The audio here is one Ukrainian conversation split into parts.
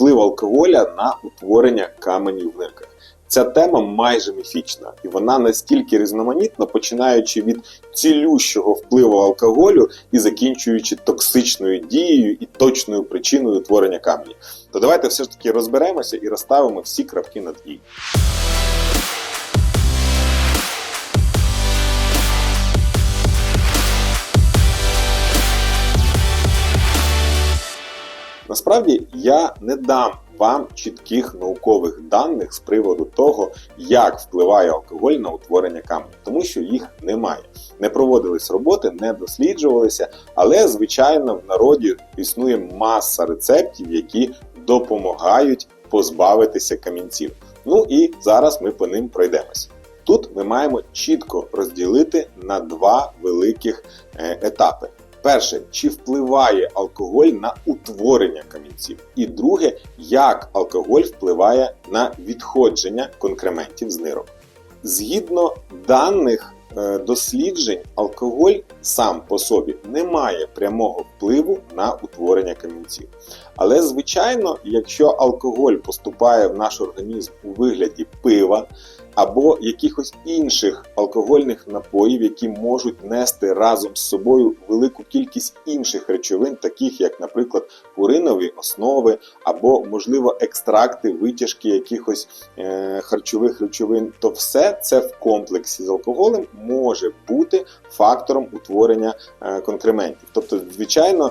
вплив алкоголя на утворення каменів в нирках. Ця тема майже міфічна, і вона настільки різноманітна, починаючи від цілющого впливу алкоголю і закінчуючи токсичною дією і точною причиною утворення каменів. То давайте все ж таки розберемося і розставимо всі крапки над і. Насправді я не дам вам чітких наукових даних з приводу того, як впливає алкоголь на утворення каменів, тому що їх немає. Не проводились роботи, не досліджувалися, але звичайно в народі існує маса рецептів, які допомагають позбавитися камінців. Ну і зараз ми по ним пройдемося. Тут ми маємо чітко розділити на два великих е, етапи. Перше, чи впливає алкоголь на утворення камінців? І друге, як алкоголь впливає на відходження конкрементів з нирок. Згідно даних е, досліджень, алкоголь сам по собі не має прямого впливу на утворення камінців. Але, звичайно, якщо алкоголь поступає в наш організм у вигляді пива, або якихось інших алкогольних напоїв, які можуть нести разом з собою велику кількість інших речовин, таких як, наприклад, пуринові основи, або, можливо, екстракти, витяжки якихось е, харчових речовин, то все це в комплексі з алкоголем може бути фактором утворення е, конкрементів. Тобто, звичайно.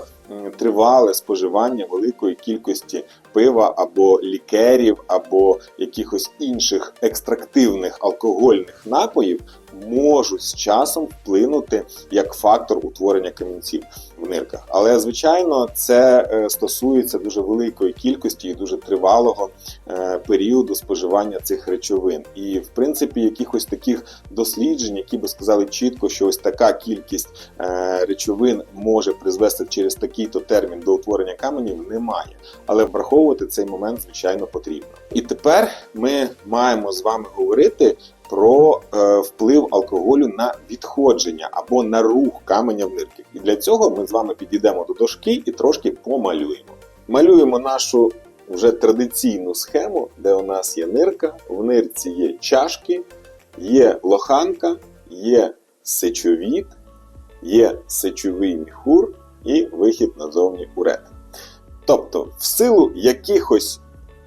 Тривале споживання великої кількості пива або лікерів, або якихось інших екстрактивних алкогольних напоїв можуть з часом вплинути як фактор утворення камінців в нирках. Але звичайно, це е, стосується дуже великої кількості і дуже тривалого е, періоду споживання цих речовин. І в принципі, якихось таких досліджень, які би сказали чітко, що ось така кількість е, речовин може призвести через такий-то термін до утворення каменів, немає. Але враховувати цей момент звичайно потрібно. І тепер ми маємо з вами говорити про е, вплив алкоголю на відходження або на рух каменя в нирки. І для цього ми з вами підійдемо до дошки і трошки помалюємо. Малюємо нашу вже традиційну схему, де у нас є нирка, в нирці є чашки, є лоханка, є сечовід, є сечовий міхур і вихід назовні урет. Тобто, в силу якихось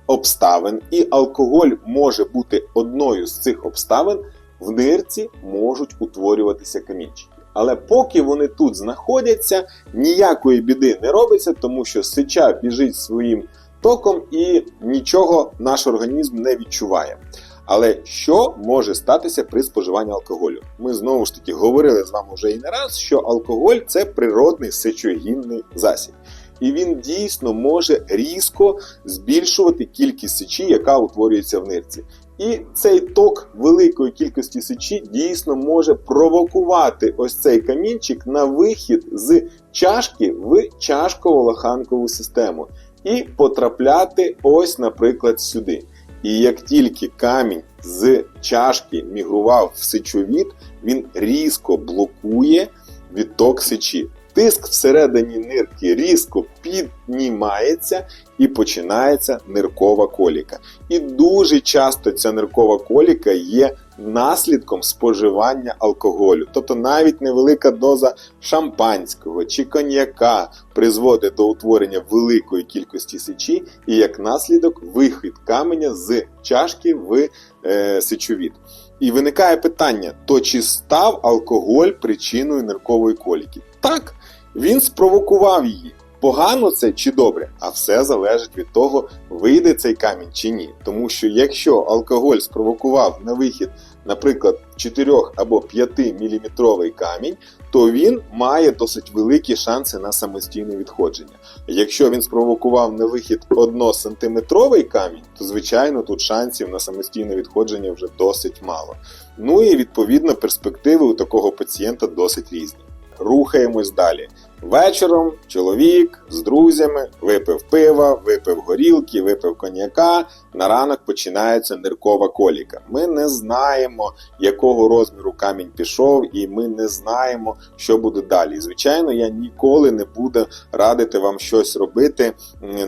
обставин, і алкоголь може бути одною з цих обставин, в нирці можуть утворюватися камінчики. Але поки вони тут знаходяться, ніякої біди не робиться, тому що сича біжить своїм током і нічого наш організм не відчуває. Але що може статися при споживанні алкоголю? Ми знову ж таки говорили з вами вже і не раз, що алкоголь це природний сечогінний засіб. І він дійсно може різко збільшувати кількість сечі, яка утворюється в нирці. І цей ток великої кількості сечі дійсно може провокувати ось цей камінчик на вихід з чашки в чашково-лоханкову систему і потрапляти ось, наприклад, сюди. І як тільки камінь з чашки мігрував в сечовід, він різко блокує відток сечі. Тиск всередині нирки різко піднімається і починається ниркова коліка. І дуже часто ця ниркова коліка є наслідком споживання алкоголю. Тобто навіть невелика доза шампанського чи коньяка призводить до утворення великої кількості сечі, і як наслідок вихід каменя з чашки в е, сечовід. І виникає питання: то чи став алкоголь причиною ниркової коліки? Так, він спровокував її. Погано це чи добре, а все залежить від того, вийде цей камінь чи ні. Тому що якщо алкоголь спровокував на вихід, наприклад, 4 або 5 міліметровий камінь, то він має досить великі шанси на самостійне відходження. Якщо він спровокував на вихід 1 сантиметровий камінь, то звичайно тут шансів на самостійне відходження вже досить мало. Ну і відповідно перспективи у такого пацієнта досить різні. Рухаємось далі. Вечором чоловік з друзями випив пива, випив горілки, випив коньяка. На ранок починається ниркова коліка. Ми не знаємо, якого розміру камінь пішов, і ми не знаємо, що буде далі. Звичайно, я ніколи не буду радити вам щось робити,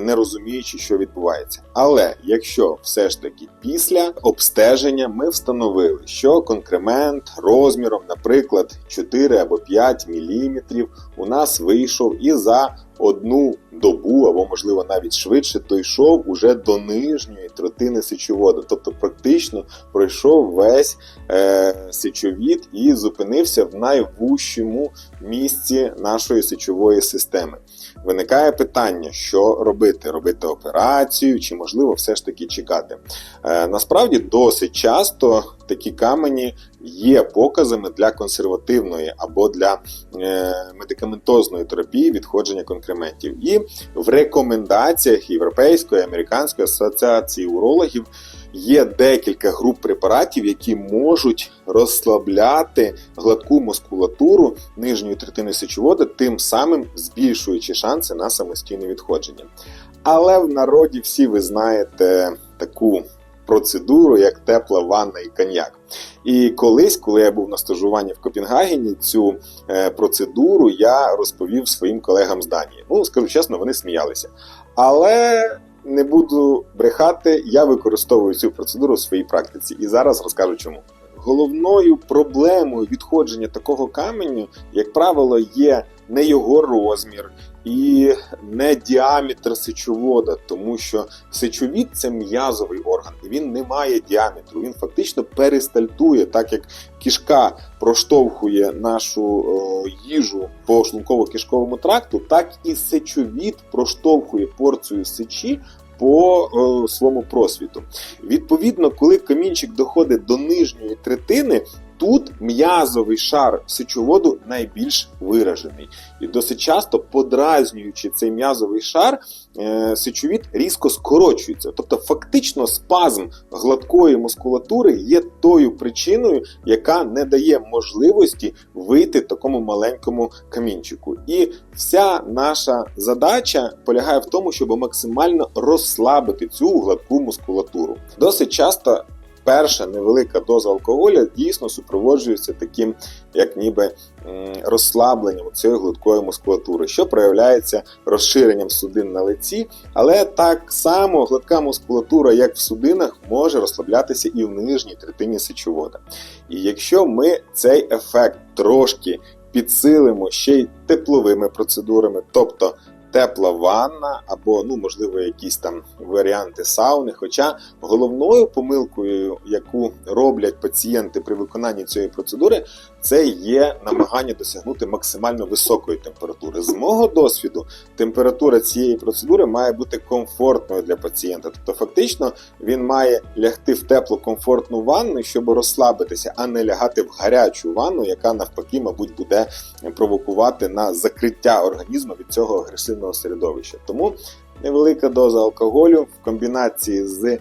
не розуміючи, що відбувається. Але якщо все ж таки після обстеження ми встановили, що конкремент розміром, наприклад, 4 або 5 мм у нас вийшов і за одну добу, або можливо навіть швидше, дійшов уже до нижньої третини сечоводу. Тобто практично пройшов весь е, сечовід і зупинився в найвужчому місці нашої сечової системи. Виникає питання, що робити? Робити операцію, чи можливо все ж таки чекати. Е, насправді досить часто такі камені є показами для консервативної або для е, медикаментозної терапії відходження конкрементів. І в рекомендаціях Європейської американської асоціації урологів є декілька груп препаратів, які можуть розслабляти гладку мускулатуру нижньої третини сечовода, тим самим збільшуючи шанси на самостійне відходження. Але в народі всі ви знаєте таку процедуру, як тепла ванна і коньяк. І колись, коли я був на стажуванні в Копенгагені, цю е, процедуру я розповів своїм колегам з Данії. Ну, скажу чесно, вони сміялися. Але не буду брехати, я використовую цю процедуру в своїй практиці і зараз розкажу чому. Головною проблемою відходження такого каменю, як правило, є не його розмір і не діаметр сечовода, тому що сечовід це м'язовий орган, і він не має діаметру. Він фактично перистальтує, так як кішка проштовхує нашу о, їжу по шлунково-кишковому тракту, так і сечовід проштовхує порцію сечі. По о, своєму просвіту. Відповідно, коли камінчик доходить до нижньої третини, тут м'язовий шар сечоводу найбільш виражений. І досить часто, подразнюючи цей м'язовий шар, е, сечовід різко скорочується. Тобто, фактично, спазм гладкої мускулатури є тою причиною, яка не дає можливості вийти такому маленькому камінчику. І вся наша задача полягає в тому, щоб максимально розслабити цю гладку мускулатуру. Досить часто. Перша невелика доза алкоголя дійсно супроводжується таким, як ніби розслабленням цієї гладкої мускулатури, що проявляється розширенням судин на лиці, але так само гладка мускулатура, як в судинах, може розслаблятися і в нижній третині сечовода. І якщо ми цей ефект трошки підсилимо ще й тепловими процедурами, тобто тепла ванна або, ну, можливо, якісь там варіанти сауни. Хоча головною помилкою, яку роблять пацієнти при виконанні цієї процедури, це є намагання досягнути максимально високої температури. З мого досвіду, температура цієї процедури має бути комфортною для пацієнта. Тобто, фактично, він має лягти в теплу комфортну ванну, щоб розслабитися, а не лягати в гарячу ванну, яка навпаки, мабуть, буде провокувати на закриття організму від цього агресивного середовища. Тому невелика доза алкоголю в комбінації з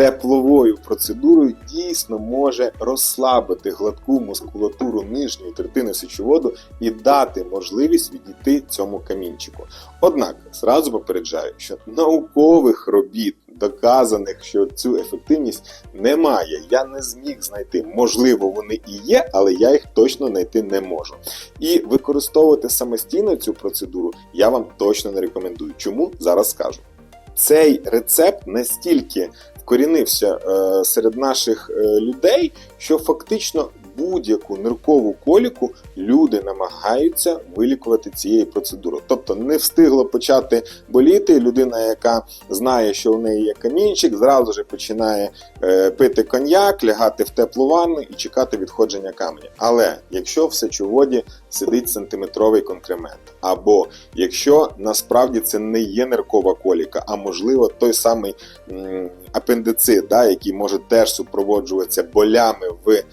тепловою процедурою дійсно може розслабити гладку мускулатуру нижньої третини сечоводу і дати можливість відійти цьому камінчику. Однак зразу попереджаю, що наукових робіт. Доказаних, що цю ефективність немає. Я не зміг знайти. Можливо, вони і є, але я їх точно знайти не можу. І використовувати самостійно цю процедуру я вам точно не рекомендую. Чому зараз скажу? Цей рецепт настільки вкорінився е, серед наших е, людей, що фактично будь-яку ниркову коліку люди намагаються вилікувати цією процедурою. Тобто не встигло почати боліти. Людина, яка знає, що в неї є камінчик, зразу ж починає е, пити коньяк, лягати в теплу ванну і чекати відходження каменя. Але якщо в сечоводі сидить сантиметровий конкремент, або якщо насправді це не є ниркова коліка, а можливо той самий апендицит, да, який може теж супроводжуватися болями в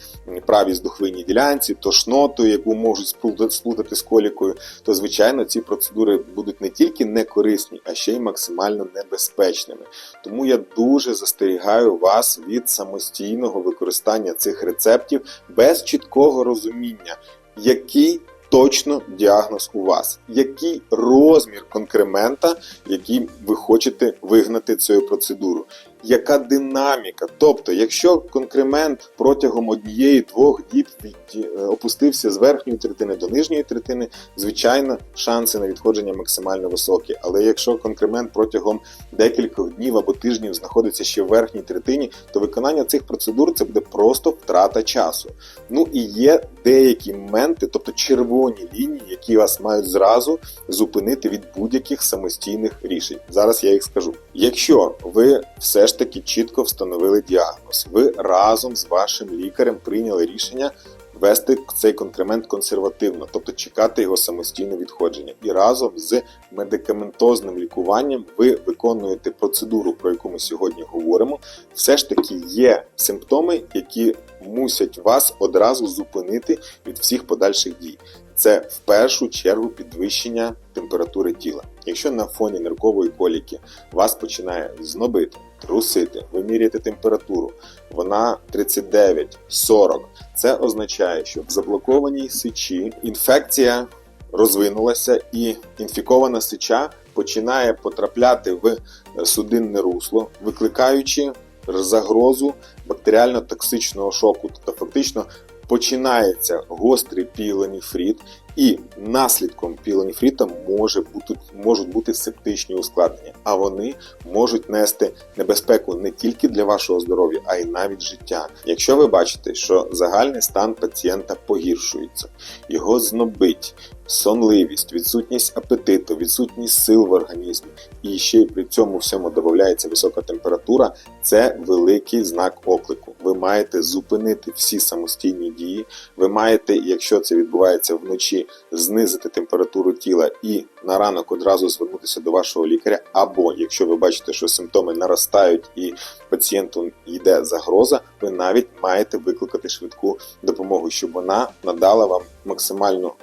правій здухвинній ділянці, тошнотою, яку можуть сплутати, з колікою, то звичайно ці процедури будуть не тільки не корисні, а ще й максимально небезпечними. Тому я дуже застерігаю вас від самостійного використання цих рецептів без чіткого розуміння, який точно діагноз у вас, який розмір конкремента, який ви хочете вигнати цю процедурою. Яка динаміка? Тобто, якщо конкремент протягом однієї-двох діб е, опустився з верхньої третини до нижньої третини, звичайно, шанси на відходження максимально високі. Але якщо конкремент протягом декількох днів або тижнів знаходиться ще в верхній третині, то виконання цих процедур це буде просто втрата часу. Ну і є деякі моменти, тобто червоні лінії, які вас мають зразу зупинити від будь-яких самостійних рішень. Зараз я їх скажу. Якщо ви все ж таки чітко встановили діагноз, ви разом з вашим лікарем прийняли рішення. Вести цей конкремент консервативно, тобто чекати його самостійне відходження, і разом з медикаментозним лікуванням ви виконуєте процедуру, про яку ми сьогодні говоримо. Все ж таки є симптоми, які мусять вас одразу зупинити від всіх подальших дій. Це в першу чергу підвищення температури тіла. Якщо на фоні ниркової коліки вас починає знобити, трусити, ви міряєте температуру, вона 39-40, це означає, що в заблокованій сечі інфекція розвинулася і інфікована сеча починає потрапляти в судинне русло, викликаючи загрозу бактеріально-токсичного шоку. Тобто фактично починається гострий піелоніфрит, і наслідком пілоніфріта може бути, можуть бути септичні ускладнення, а вони можуть нести небезпеку не тільки для вашого здоров'я, а й навіть життя. Якщо ви бачите, що загальний стан пацієнта погіршується, його знобить, сонливість, відсутність апетиту, відсутність сил в організмі, і ще й при цьому всьому додається висока температура, це великий знак оклику. Ви маєте зупинити всі самостійні дії. Ви маєте, якщо це відбувається вночі, знизити температуру тіла і на ранок одразу звернутися до вашого лікаря. Або якщо ви бачите, що симптоми наростають і пацієнту йде загроза, ви навіть маєте викликати швидку допомогу, щоб вона надала вам максимально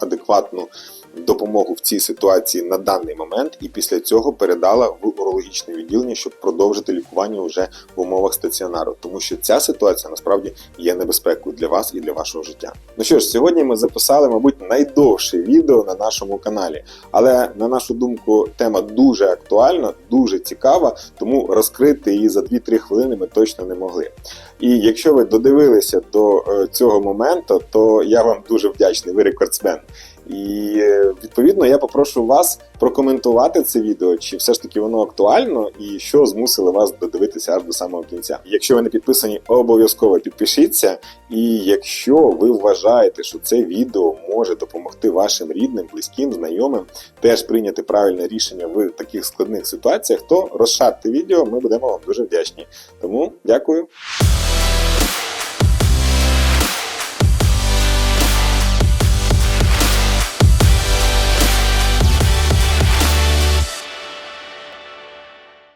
адекватну допомогу в цій ситуації на даний момент, і після цього передала в урологічне відділення, щоб продовжити лікування вже в умовах стаціонару, тому що ця ситуація насправді є небезпекою для вас і для вашого життя. Ну що ж, сьогодні ми записали, мабуть, найдовше відео на нашому каналі, але на нашу думку, тема дуже актуальна, дуже цікава, тому розкрити її за 2-3 хвилини ми точно не могли. І якщо ви додивилися до е, цього моменту, то я вам дуже вдячний, ви рекордсмен. І е, відповідно я попрошу вас прокоментувати це відео, чи все ж таки воно актуально, і що змусило вас додивитися аж до самого кінця. Якщо ви не підписані, обов'язково підпишіться. І якщо ви вважаєте, що це відео може допомогти вашим рідним, близьким, знайомим теж прийняти правильне рішення в таких складних ситуаціях, то розшарте відео, ми будемо вам дуже вдячні. Тому дякую.